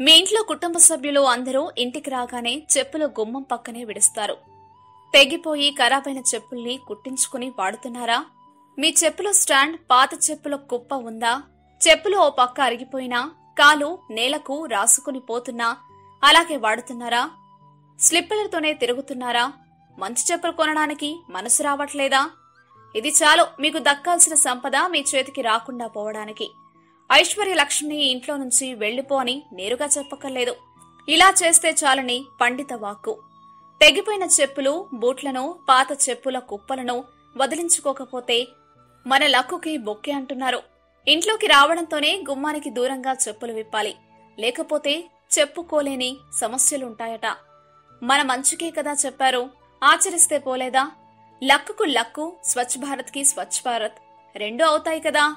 మీ ఇంట్లో కుటుంబ సభ్యులు అందరూ ఇంటికి రాగానే చెప్పులు గుమ్మం పక్కనే విడుస్తారు. తెగిపోయి ఖరాబైన చెప్పుల్ని కుట్టించుకుని వాడుతున్నారా? మీ చెప్పుల స్టాండ్ పాత చెప్పుల కుప్ప ఉందా? చెప్పులు ఓ పక్క అరిగిపోయినా కాలు నేలకు రాసుకుని పోతున్నా అలాగే వాడుతున్నారా? స్లిప్పులతోనే తిరుగుతున్నారా? మంచి చెప్పులు కొనడానికి మనసు రావట్లేదా? ఇది చాలు మీకు దక్కాల్సిన సంపద మీ చేతికి రాకుండా పోవడానికి. ఐశ్వర్య లక్ష్మి ఇంట్లో నుంచి వెళ్ళిపో అని నేరుగా చెప్పక్కర్లేదు. ఇలా చేస్తే చాలని పండిత వాక్కు. తెగిపోయిన చెప్పులు బూట్లను పాత చెప్పుల కుప్పలను వదిలించుకోకపోతే మన లక్కుకి బొక్కే అంటున్నారు. ఇంట్లోకి రావడంతోనే గుమ్మానికి దూరంగా చెప్పులు విప్పాలి. లేకపోతే చెప్పుకోలేని సమస్యలుంటాయట. మన మంచుకే కదా చెప్పారు. ఆచరిస్తే పోలేదా? లక్కుకు లక్కు స్వచ్ఛ భారత్కి స్వచ్ఛ భారత్. రెండు అవుతాయి కదా.